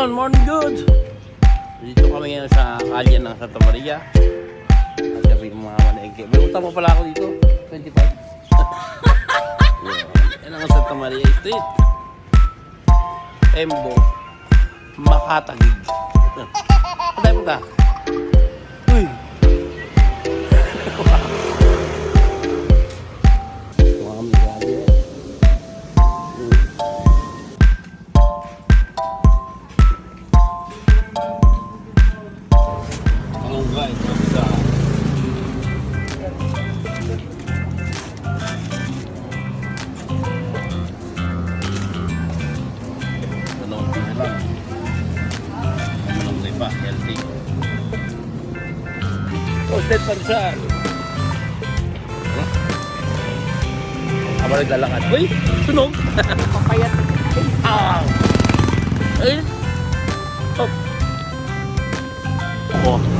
Yon, morning good. Dito kami ngayon sa kalye ng Santa Maria. At sabi mga manegke. May utang pa pala ako dito. 25. Yan. Yan ang Santa Maria Street. Embo. Makatagig. Patay mo ka. Uy. Toasted pansan. Huh? Habang naglalakad. Uy! Sunog! Papayat. Ah! Ay! Oh! Oh!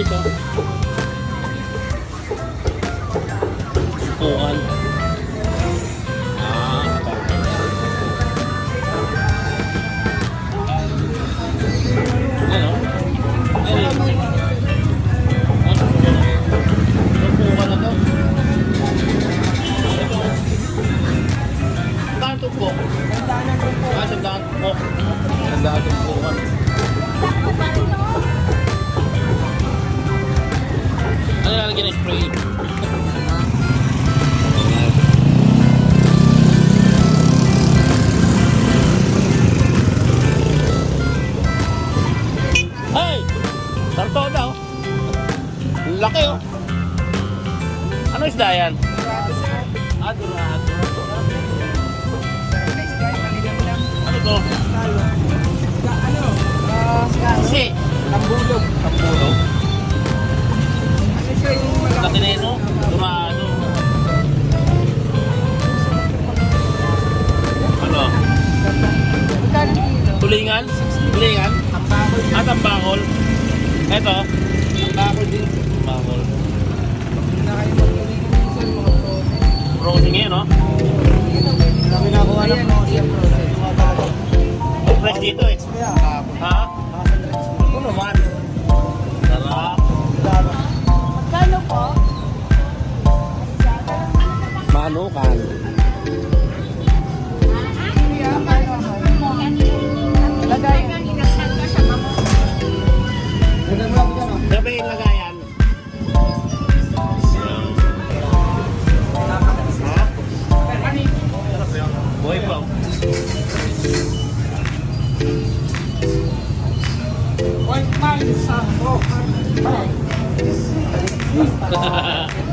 Dito. Tuan. Ah, ano? Ano? Ano? Saan tupo? Ah, sandaan tupo. Sandaan tupukan. Laki oh. Ano isda yan? Ah, dorado. Ano to? Ano? Ah, Kasi. Tambulog. Yun oh. Dorado. Ano? Tulingan? Tulingan? Ang bakol. At ang bakol. Eto. Ang bakol din. Bakol. Hindi na kayo magpili minsan mga frozen. Frozen ngayon no? Kami nakuha ng frozen. Mga bakol. Fresh dito eh. Ha? Ano naman? Sarap. Magkano po? Manukan. Kaya, Thank you.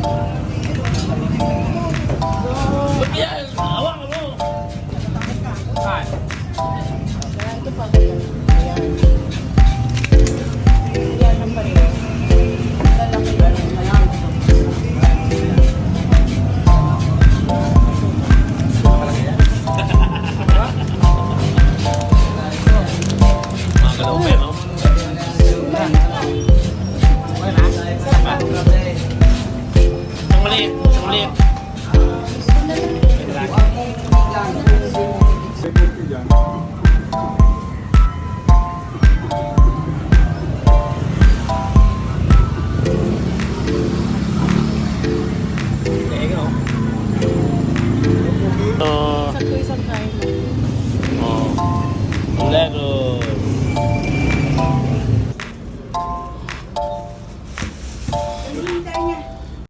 Black